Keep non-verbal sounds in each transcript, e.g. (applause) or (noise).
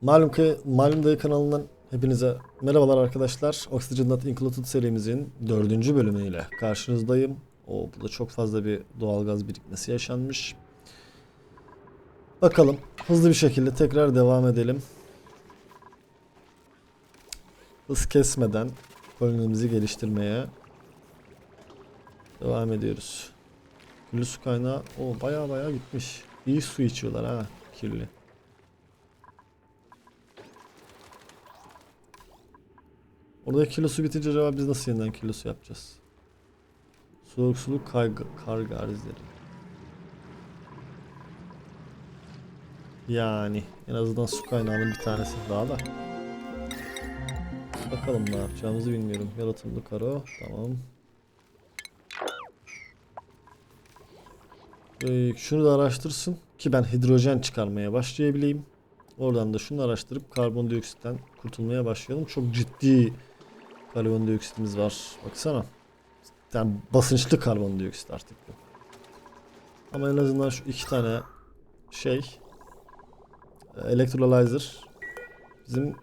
Malum ki Malum Dayı kanalından hepinize merhabalar arkadaşlar. Oxygen Not Included serimizin dördüncü bölümüyle karşınızdayım. O burada çok fazla bir doğalgaz birikmesi yaşanmış. Bakalım hızlı bir şekilde tekrar devam edelim. Hız kesmeden kolonimizi geliştirmeye devam ediyoruz. Kirli su kaynağı o baya baya bitmiş. İyi su içiyorlar ha kirli. Orada kilosu bitince acaba biz nasıl yeniden kilosu yapacağız? Soğuk suluk karga, karga. Yani en azından su kaynağının bir tanesi daha da. Bakalım ne yapacağımızı bilmiyorum. Yaratımlı karo tamam. Ee, şunu da araştırsın ki ben hidrojen çıkarmaya başlayabileyim. Oradan da şunu araştırıp karbondioksitten kurtulmaya başlayalım. Çok ciddi karbondioksitimiz var. Baksana. Yani basınçlı karbondioksit artık. Ama en azından şu iki tane şey e, electrolyzer bizim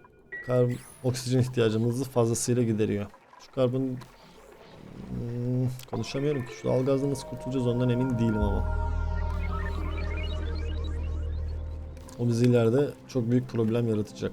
karbon oksijen ihtiyacımızı fazlasıyla gideriyor. Şu karbon Hmm, konuşamıyorum ki. Şu algazdan nasıl kurtulacağız ondan emin değilim ama. O bizi ileride çok büyük problem yaratacak.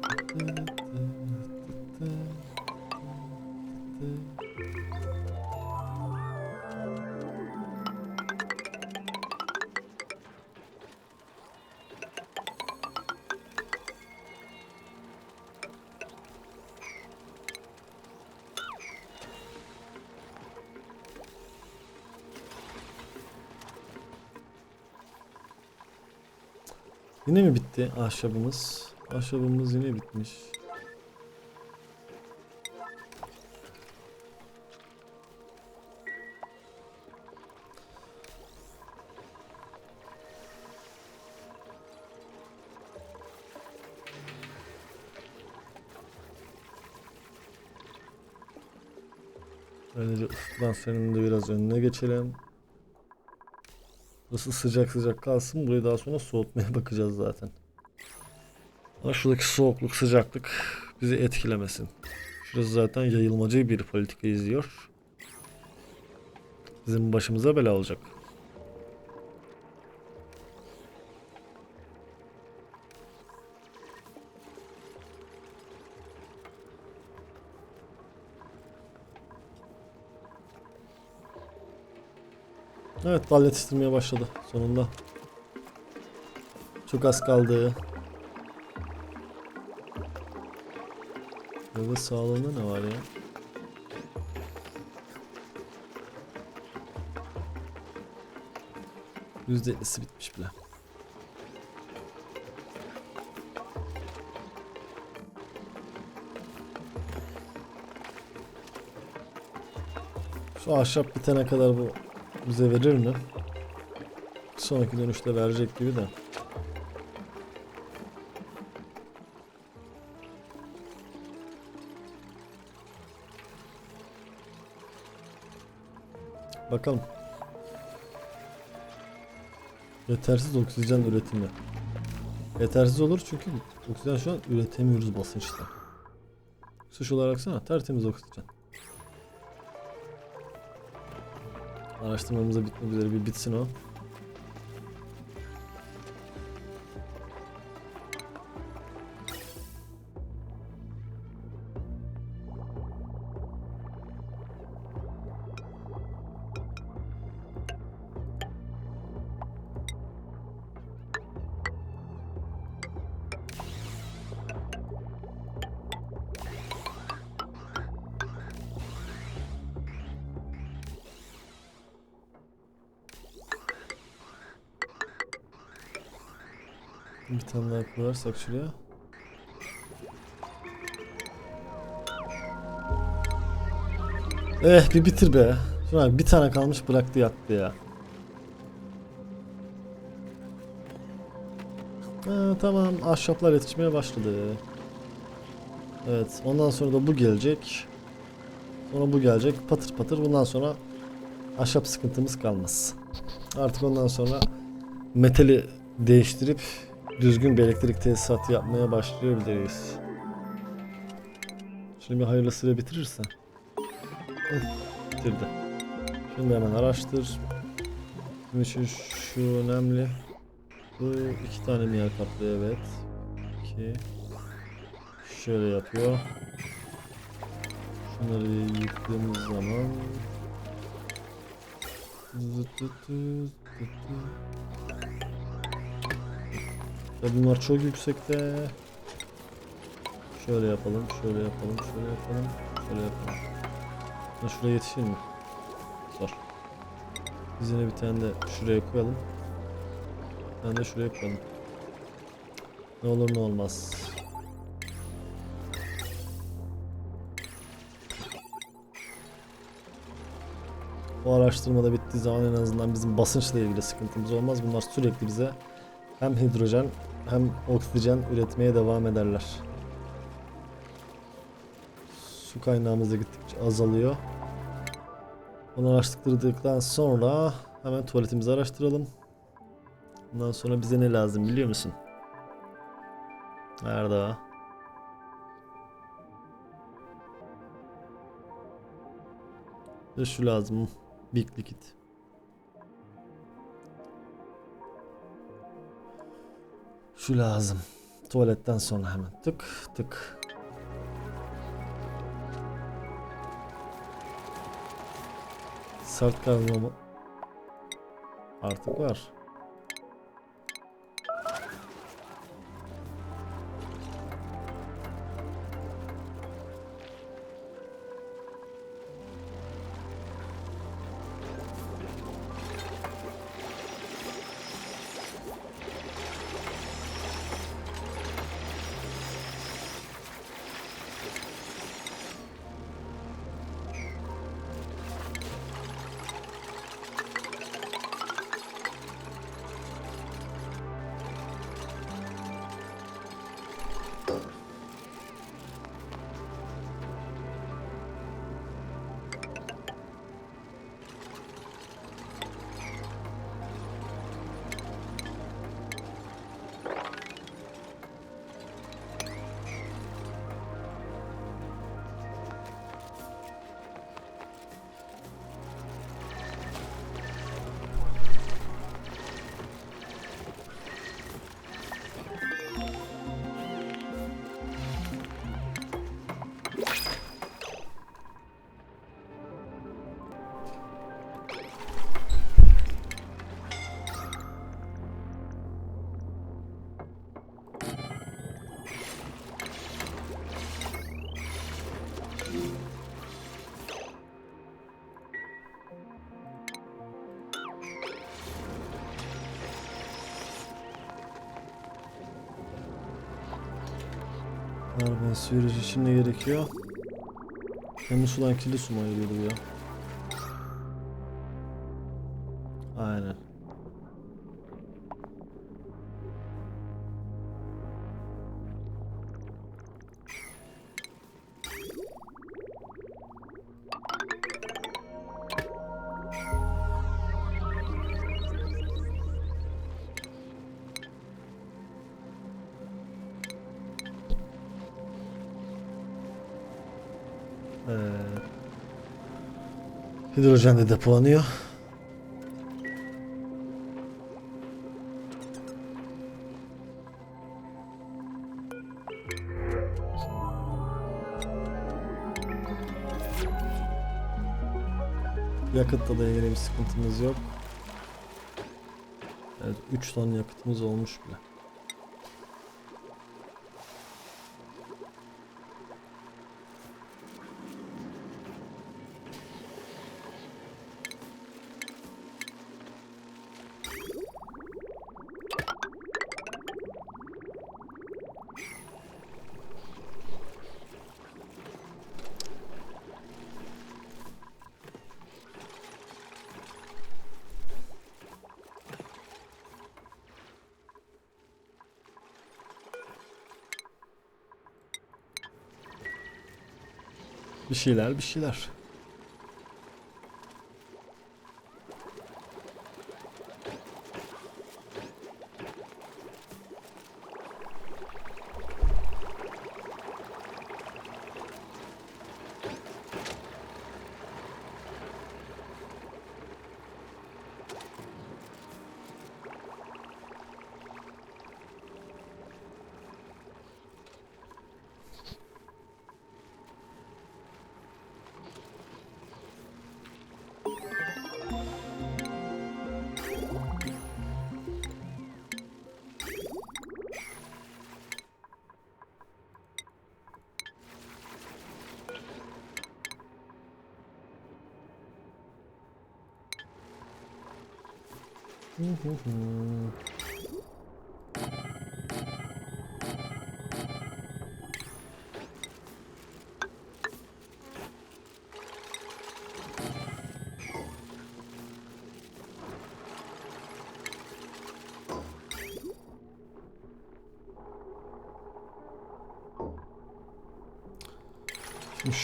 Yine mi bitti ahşabımız? Ahşabımız yine bitmiş. Böylece transferinin de biraz önüne geçelim. Burası sıcak sıcak kalsın. Burayı daha sonra soğutmaya (laughs) bakacağız zaten. Ama şuradaki soğukluk, sıcaklık bizi etkilemesin. Şurası zaten yayılmacı bir politika izliyor. Bizim başımıza bela olacak. Evet dal yetiştirmeye başladı sonunda. Çok az kaldı. Burada sağlığında ne var ya? %50'si bitmiş bile. Şu ahşap bitene kadar bu bize verir mi? Sonraki dönüşte verecek gibi de. Bakalım. Yetersiz oksijen üretimi. Yetersiz olur çünkü oksijen şu an üretemiyoruz basınçta. Suç olarak sana tertemiz oksijen. Araştırmamıza bitmek üzere bir bitsin o. kurarsak şuraya. Eh bir bitir be. Şuna bir tane kalmış bıraktı yattı ya. Ha, tamam ahşaplar yetişmeye başladı. Evet ondan sonra da bu gelecek. Sonra bu gelecek. Patır patır bundan sonra ahşap sıkıntımız kalmaz. Artık ondan sonra metali değiştirip düzgün bir elektrik tesisatı yapmaya başlayabiliriz. Şimdi bir hayırlısıyla bitirirsen. Hı, bitirdi. Şimdi hemen araştır. Şimdi şu, şu önemli. Bu iki tane mi yer kaplıyor evet. İki. Şöyle yapıyor. Şunları yıktığımız zaman Zıt zıt zıt zıt Ya bunlar çok yüksekte. Şöyle yapalım, şöyle yapalım, şöyle yapalım, şöyle yapalım. Ha şuraya yetişir mi? Zor. Biz yine bir tane de şuraya koyalım. Bir de şuraya koyalım. Ne olur ne olmaz. Bu araştırma da bittiği zaman en azından bizim basınçla ilgili sıkıntımız olmaz. Bunlar sürekli bize hem hidrojen hem oksijen üretmeye devam ederler. Su kaynağımız da gittikçe azalıyor. Bunu araştırdıktan sonra hemen tuvaletimizi araştıralım. Bundan sonra bize ne lazım biliyor musun? Nerede şu lazım. Big Liquid. Şu lazım. Tuvaletten sonra hemen tık tık. Sert kavga mı? Artık var. Karbon sıyırıcı için ne gerekiyor? Hem sudan kirli su mu ayırıyordu bu ya? Hidrojen de depolanıyor. Yakıtta da ilgili bir sıkıntımız yok. Evet 3 ton yakıtımız olmuş bile. Bir şeyler bir şeyler.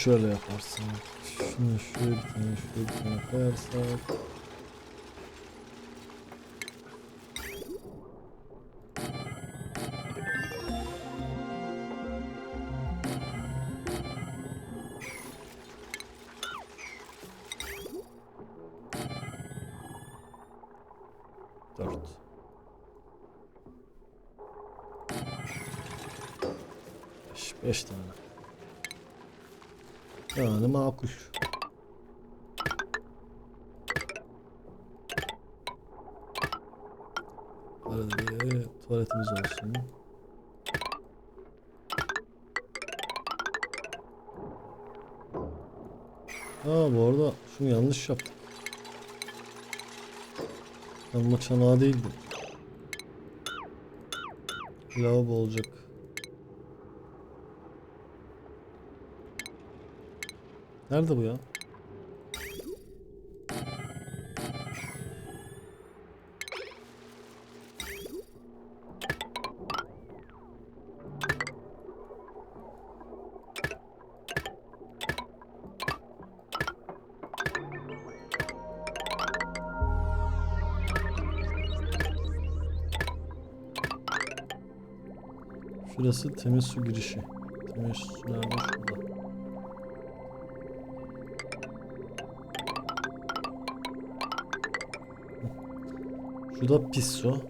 Şöyle yaparsak. Şunu şöyle bir tane şöyle bir tane koyarsak. Aa bu arada şunu yanlış yaptık. Yanma çanağı değildi. Lavabo olacak. Nerede bu ya? Şurası temiz su girişi. Temiz su nerede? Şurada. Şu da pis su.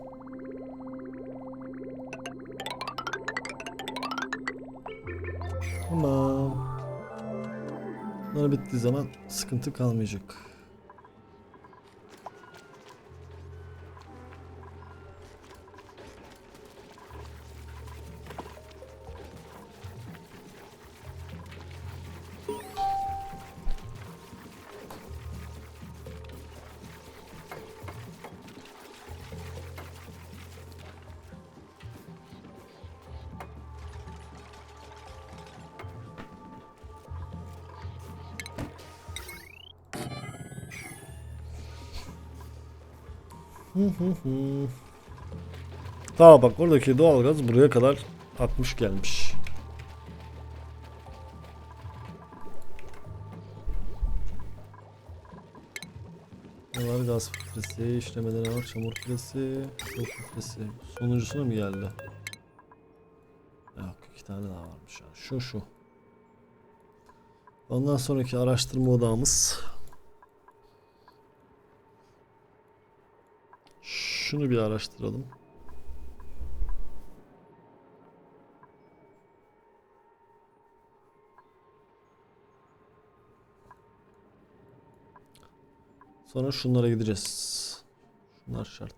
Tamam. Bunlar bittiği zaman sıkıntı kalmayacak. Tamam bak oradaki doğalgaz buraya kadar akmış gelmiş. Var gaz filtresi, işlemeden var çamur filtresi, su filtresi. Sonuncusuna mı geldi? Yok iki tane daha varmış. Yani. Şu şu. Ondan sonraki araştırma odamız. Şunu bir araştıralım. Sonra şunlara gideceğiz. Şunlar şart.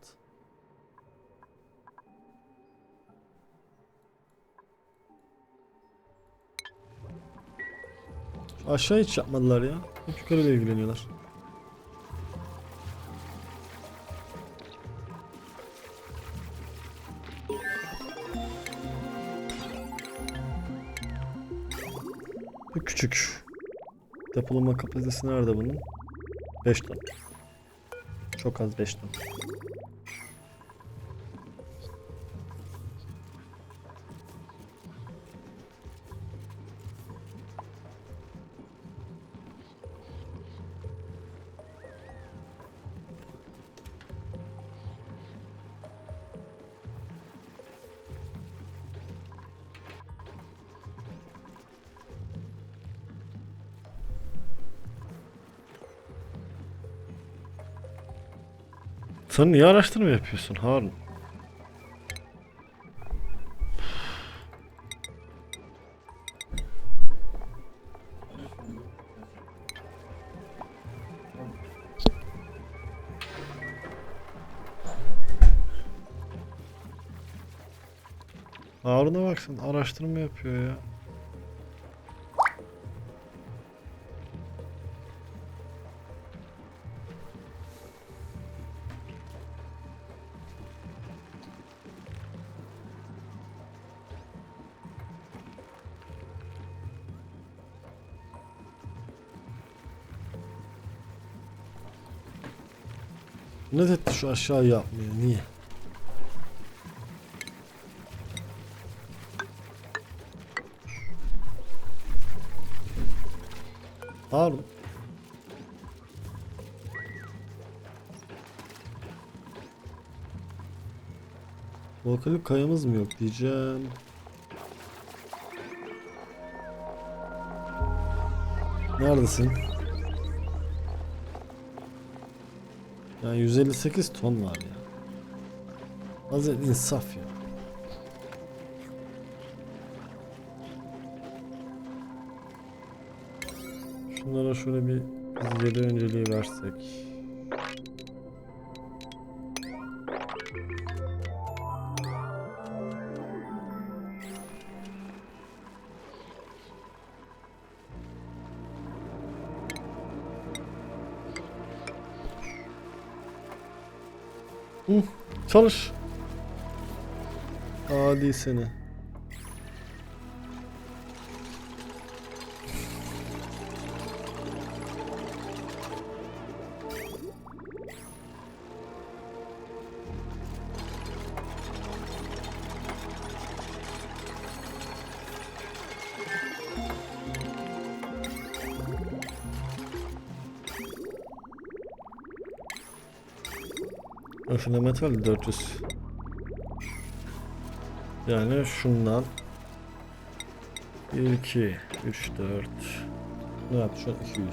Aşağı hiç yapmadılar ya. Hep yukarıyla ilgileniyorlar. Küçük. Depolama kapasitesi nerede bunun? 5 ton. Çok az 5 ton. Sen niye araştırma yapıyorsun Harun? Harun'a baksın araştırma yapıyor ya. Ne dedi şu aşağı yapmıyor niye? Harun. Volkanik kayamız mı yok diyeceğim. Neredesin? Ya 158 ton var ya. Az insaf ya. Şunlara şöyle bir geri önceliği versek. Çalış. Adi seni. Rafine metal 400. Yani şundan 1 2 3 4 ne yaptı şu an 200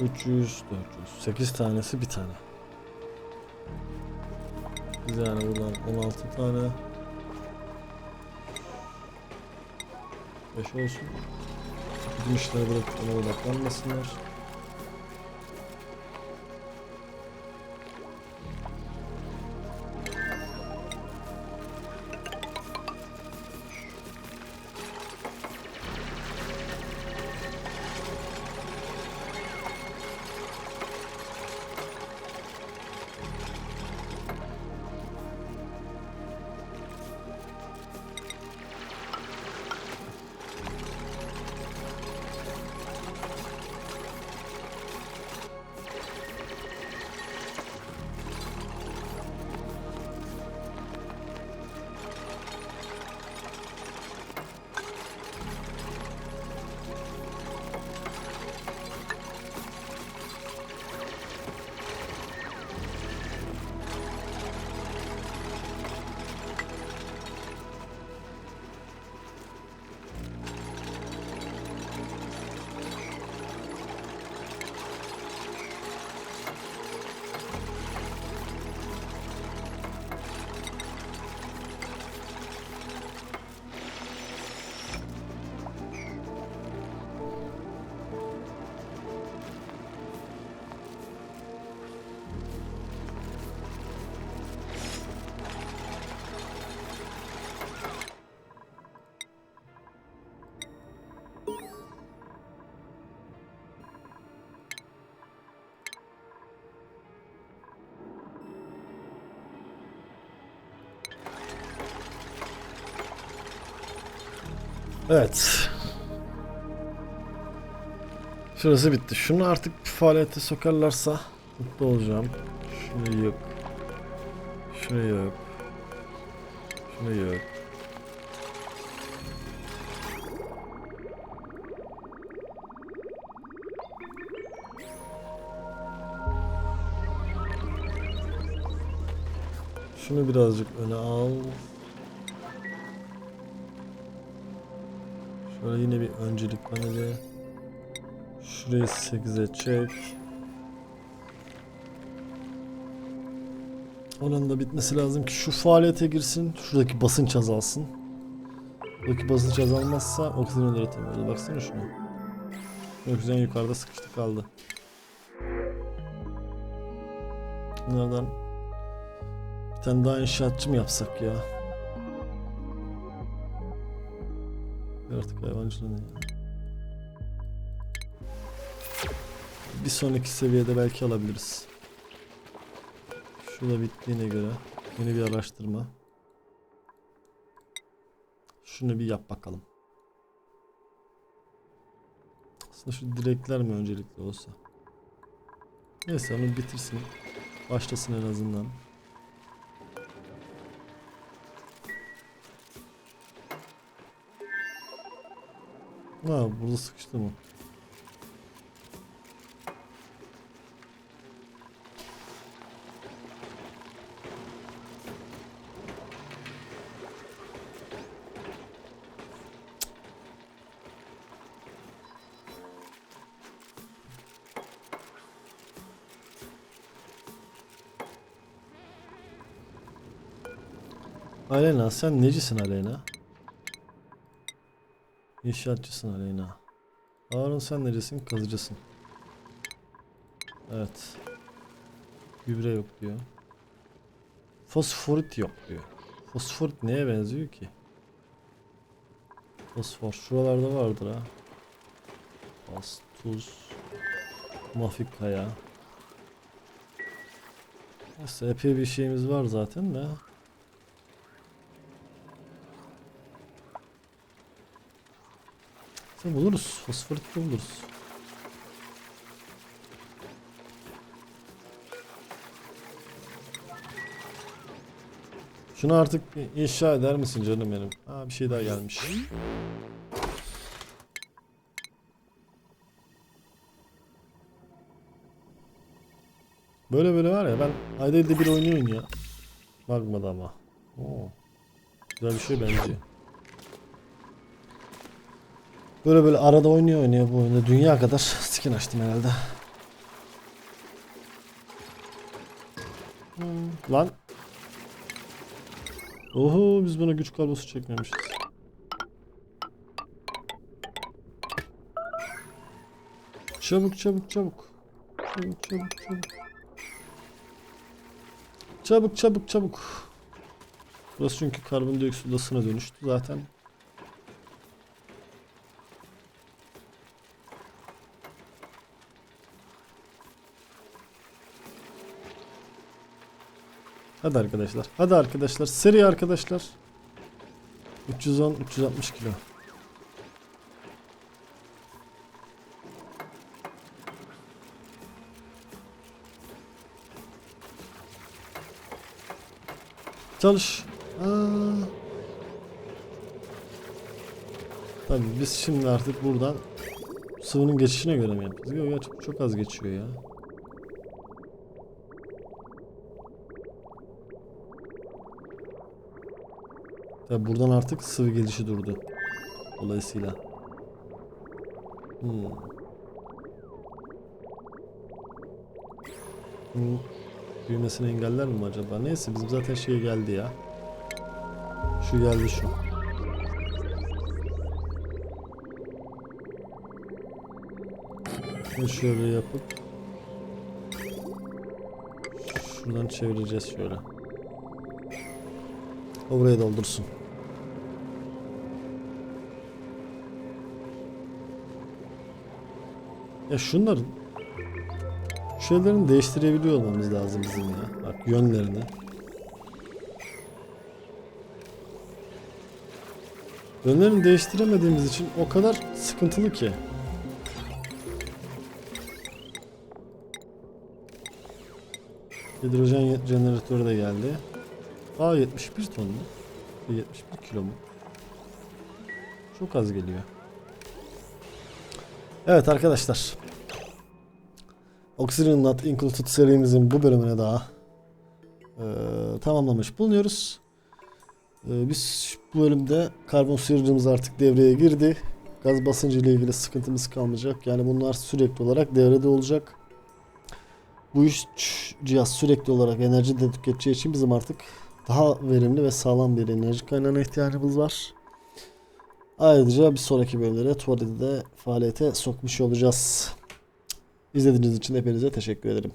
300 400 8 tanesi bir tane. Biz yani buradan 16 tane 5 olsun. Bütün işleri bırakıp ona odaklanmasınlar. Evet. Şurası bitti. Şunu artık faaliyete sokarlarsa mutlu olacağım. Şunu yok. Şunu yok. Şunu yok. Şunu birazcık öne al. Şöyle yine bir öncelik paneli. Şurayı 8'e çek. Onun da bitmesi lazım ki şu faaliyete girsin. Şuradaki basınç azalsın. Buradaki basınç azalmazsa oksijen üretemiyoruz. Baksana şuna. Oksijen yukarıda sıkıştı kaldı. Bunlardan bir tane daha inşaatçı mı yapsak ya? Artık hayvancılığını ya. Bir sonraki seviyede belki alabiliriz. Şurada bittiğine göre yeni bir araştırma. Şunu bir yap bakalım. Aslında şu direkler mi öncelikli olsa? Neyse onu bitirsin. Başlasın en azından. Ha burada sıkıştı mı? Aleyna sen necisin Aleyna? İnşaatçısın Aleyna. Harun sen necisin? Kazıcısın. Evet. Gübre yok diyor. Fosforit yok diyor. Fosforit neye benziyor ki? Fosfor. Şuralarda vardır ha. Bas, tuz, mafik kaya. Neyse epey bir şeyimiz var zaten de. Sen buluruz. Fosforit de buluruz. Şunu artık inşa eder misin canım benim? Ha bir şey daha gelmiş. Böyle böyle var ya ben ayda bir oynuyorum ya. Bakmadı ama. Oo. Güzel bir şey benziyor. Böyle böyle arada oynuyor oynuyor bu oyunu. Dünya kadar skin açtım herhalde. Hmm, Lan. Oho biz buna güç kablosu çekmemişiz. Çabuk çabuk çabuk. Çabuk çabuk çabuk. Çabuk çabuk çabuk. Burası çünkü karbondioksit odasına dönüştü zaten. Hadi arkadaşlar. Hadi arkadaşlar. Seri arkadaşlar. 310 360 kilo. Çalış. Aa. Tabii biz şimdi artık buradan sıvının geçişine göre mi yapacağız? Yok çok az geçiyor ya. Tabii buradan artık sıvı gelişi durdu. Dolayısıyla. Hmm. Bunun büyümesini engeller mi acaba? Neyse bizim zaten şey geldi ya. Şu geldi şu. Bunu şöyle yapıp şuradan çevireceğiz şöyle. O burayı doldursun. Ya şunların şeylerini değiştirebiliyor olmamız lazım bizim ya. Bak yönlerini. Yönlerini değiştiremediğimiz için o kadar sıkıntılı ki. Hidrojen jeneratörü de geldi. Aa 71 ton mu? 71 kilo mu? Çok az geliyor. Evet arkadaşlar. Oxygen Not Included serimizin bu bölümüne daha eee, tamamlamış bulunuyoruz. Eee, biz bu bölümde karbon sıyırıcımız artık devreye girdi. Gaz basıncı ile ilgili sıkıntımız kalmayacak. Yani bunlar sürekli olarak devrede olacak. bu üç cihaz sürekli olarak enerji de tüketeceği için bizim artık daha verimli ve sağlam bir enerji kaynağına ihtiyacımız var. Ayrıca bir sonraki bölümlere tuvaleti de faaliyete sokmuş olacağız. İzlediğiniz için hepinize teşekkür ederim.